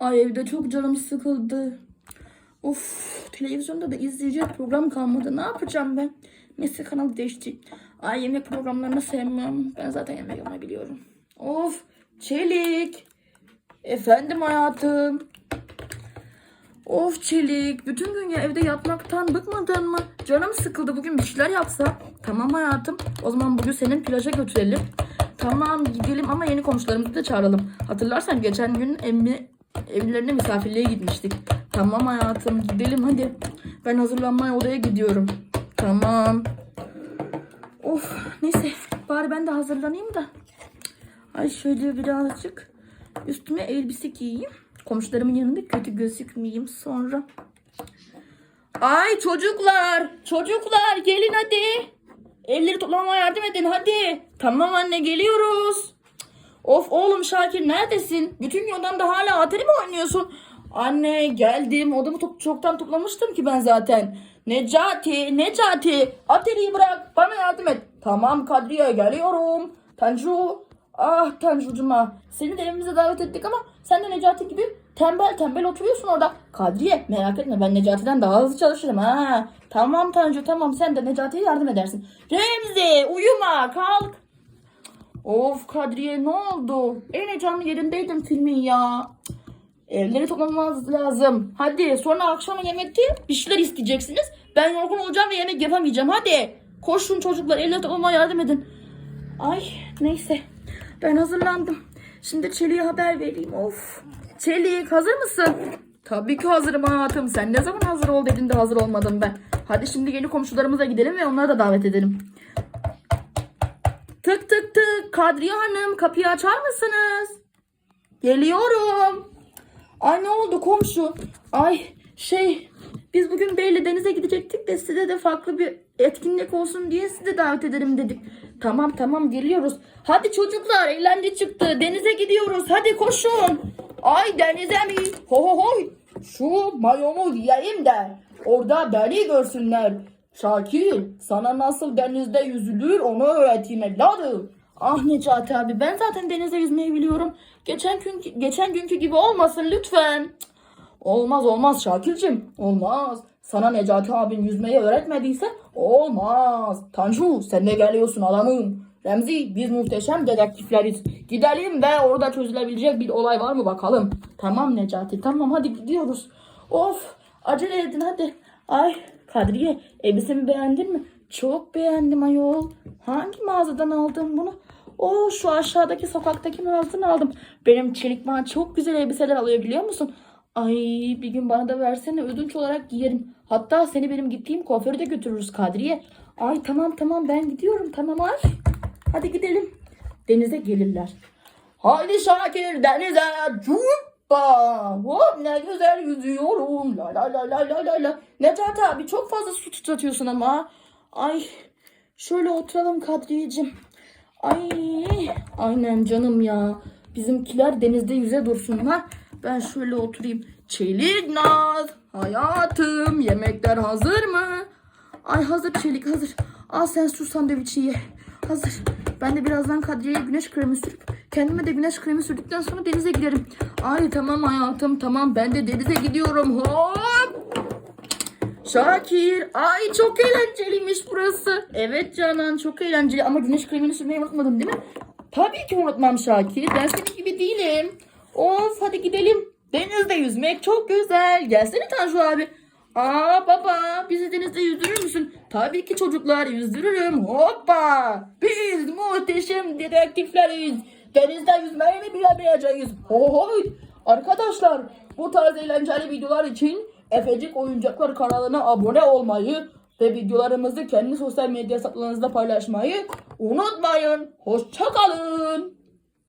Ay evde çok canım sıkıldı. Of televizyonda da izleyecek program kalmadı. Ne yapacağım ben? Neyse kanal değişti. Ay yemek programlarını sevmiyorum. Ben zaten yemek yapmayı biliyorum. Of Çelik. Efendim hayatım. Of Çelik. Bütün gün ya evde yatmaktan bıkmadın mı? Canım sıkıldı. Bugün bir şeyler yapsa. Tamam hayatım. O zaman bugün senin plaja götürelim. Tamam gidelim ama yeni komşularımızı da çağıralım. Hatırlarsan geçen gün emmi evlerine misafirliğe gitmiştik. Tamam hayatım gidelim hadi. Ben hazırlanmaya odaya gidiyorum. Tamam. Of neyse bari ben de hazırlanayım da. Ay şöyle birazcık üstüme elbise giyeyim. Komşularımın yanında kötü gözükmeyeyim sonra. Ay çocuklar, çocuklar gelin hadi. Elleri toplamama yardım edin hadi. Tamam anne geliyoruz. Of oğlum Şakir neredesin? Bütün yoldan da hala atari mi oynuyorsun? Anne geldim. Odamı top- çoktan toplamıştım ki ben zaten. Necati, Necati. Atari'yi bırak. Bana yardım et. Tamam Kadriye geliyorum. Tanju. Ah Tanju'cuma. Seni de evimize davet ettik ama sen de Necati gibi tembel tembel oturuyorsun orada. Kadriye merak etme ben Necati'den daha hızlı çalışırım ha. Tamam Tanju tamam sen de Necati'ye yardım edersin. Remzi uyuma kalk. Of Kadriye ne oldu? En heyecanlı yerindeydim filmin ya. Evleri toplamamız lazım. Hadi sonra akşama yemekte bir şeyler isteyeceksiniz. Ben yorgun olacağım ve yemek yapamayacağım. Hadi koşun çocuklar evleri toplamaya yardım edin. Ay neyse ben hazırlandım. Şimdi Çelik'e haber vereyim. Of. Çelik hazır mısın? Tabii ki hazırım hayatım. Sen ne zaman hazır ol dedin de hazır olmadım ben. Hadi şimdi yeni komşularımıza gidelim ve onları da davet edelim. Tık tık tık. Kadriye Hanım kapıyı açar mısınız? Geliyorum. Ay ne oldu komşu? Ay şey biz bugün Beyli denize gidecektik de size de farklı bir etkinlik olsun diye sizi davet edelim dedik. Tamam tamam geliyoruz. Hadi çocuklar eğlence çıktı. Denize gidiyoruz. Hadi koşun. Ay denize mi? Ho ho hoy. Şu mayomu giyeyim de orada beni görsünler. Şakir sana nasıl denizde yüzülür onu öğreteyim evladım. Ah Necati abi ben zaten denize yüzmeyi biliyorum. Geçen gün geçen günkü gibi olmasın lütfen. Olmaz olmaz Şakir'cim olmaz. Sana Necati abin yüzmeyi öğretmediyse olmaz. Tanju sen de geliyorsun adamım. Remzi biz muhteşem dedektifleriz. Gidelim ve orada çözülebilecek bir olay var mı bakalım. Tamam Necati tamam hadi gidiyoruz. Of acele edin hadi. Ay Kadriye elbisemi beğendin mi? Çok beğendim ayol. Hangi mağazadan aldın bunu? O şu aşağıdaki sokaktaki mağazadan aldım. Benim çelik bana çok güzel elbiseler alıyor biliyor musun? Ay bir gün bana da versene ödünç olarak giyerim. Hatta seni benim gittiğim kuaföre de götürürüz Kadriye. Ay tamam tamam ben gidiyorum tamam ay. Hadi gidelim. Denize gelirler. Haydi Şakir denize cumba. Hop ne güzel yüzüyorum. La la la la la la la. Necati abi çok fazla su tutatıyorsun ama. Ay şöyle oturalım Kadriyeciğim. Ay aynen canım ya. Bizimkiler denizde yüze dursunlar. Ben şöyle oturayım. Çelik Naz. Hayatım yemekler hazır mı? Ay hazır Çelik hazır. Al sen şu sandviçi ye. Hazır. Ben de birazdan Kadriye'ye güneş kremi sürüp kendime de güneş kremi sürdükten sonra denize giderim. Ay tamam hayatım tamam ben de denize gidiyorum. Hop. Şakir. Ay çok eğlenceliymiş burası. Evet Canan çok eğlenceli ama güneş kremini sürmeyi unutmadın değil mi? Tabii ki unutmam Şakir. Ben senin gibi değilim. Of hadi gidelim. Denizde yüzmek çok güzel. Gelsene Tanju abi. Aa baba bizi denizde yüzdürür müsün? Tabii ki çocuklar yüzdürürüm. Hoppa. Biz muhteşem dedektifleriz. Denizde yüzmeyi mi bilemeyeceğiz? Hohoy. Arkadaşlar bu tarz eğlenceli videolar için Efecik Oyuncaklar kanalına abone olmayı ve videolarımızı kendi sosyal medya hesaplarınızda paylaşmayı unutmayın. Hoşçakalın.